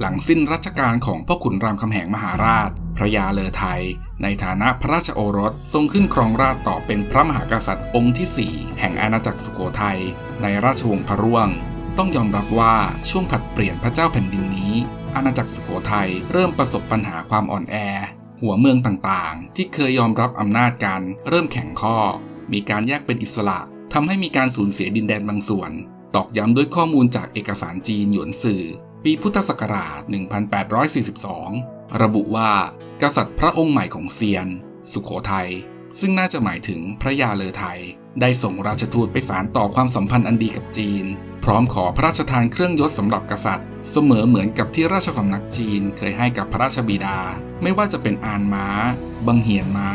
หลังสิ้นรัชกาลของพ่อขุนรามคำแหงมหาราช พระยาเลอไทย ในฐานะพระราชโอรสทรงขึ้นครองราชต่อเป็นพระมหากษัตริย์องค์ที่ 4 แห่งอาณาจักรสุโขทัยในราชวงศ์พระร่วง ต้องยอมรับว่าช่วงผัดเปลี่ยนพระเจ้าแผ่นดินนี้ อาณาจักรสุโขทัยเริ่มประสบปัญหาความอ่อนแอ หัวเมืองต่างๆ ที่เคยยอมรับอำนาจกันเริ่มแข็งข้อ มีการแยกเป็นอิสระทำให้มีการสูญเสียดินแดนบางส่วน ตอกย้ำด้วยข้อมูลจากเอกสารจีนหยวนสื่อปีพุทธศักราช 1842 ระบุว่า กษัตริย์พระองค์ใหม่ของเซียน สุขโขทัย ซึ่งน่าจะหมายถึงพระยาเลอไทย ได้ส่งราชทูตไปสารต่อความสัมพันธ์อันดีกับจีน พร้อมขอพระราชทานเครื่องยศสำหรับกษัตริย์ เสมอเหมือนกับที่ราชสำนักจีนเคยให้กับพระราชบิดา ไม่ว่าจะเป็นอานม้า บังเหียนม้า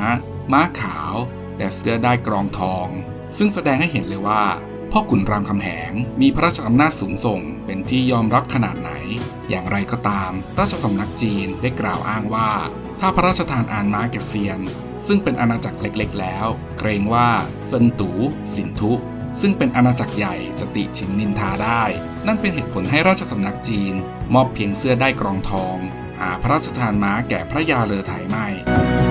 ม้าขาวและเสื้อได้กรองทอง ซึ่งแสดงให้เห็นเลยว่า พ่อขุนรามคำแหงมีพระราชอำนาจสูงส่ง เป็นที่ยอมรับขนาดไหน อย่างไรก็ตาม ราชสำนักจีนได้กล่าวอ้างว่า ถ้าพระราชทานอานม้าแก่เซียน ซึ่งเป็นอาณาจักรเล็กๆ แล้ว เกรงว่าเซินตู สินทุ ซึ่งเป็นอาณาจักรใหญ่จะติชิงนินทาได้ นั่นเป็นเหตุผลให้ราชสำนักจีน มอบเพียงเสื้อได้กรองทอง หาพระราชทานม้าแก่พระยาเลอไทยไม่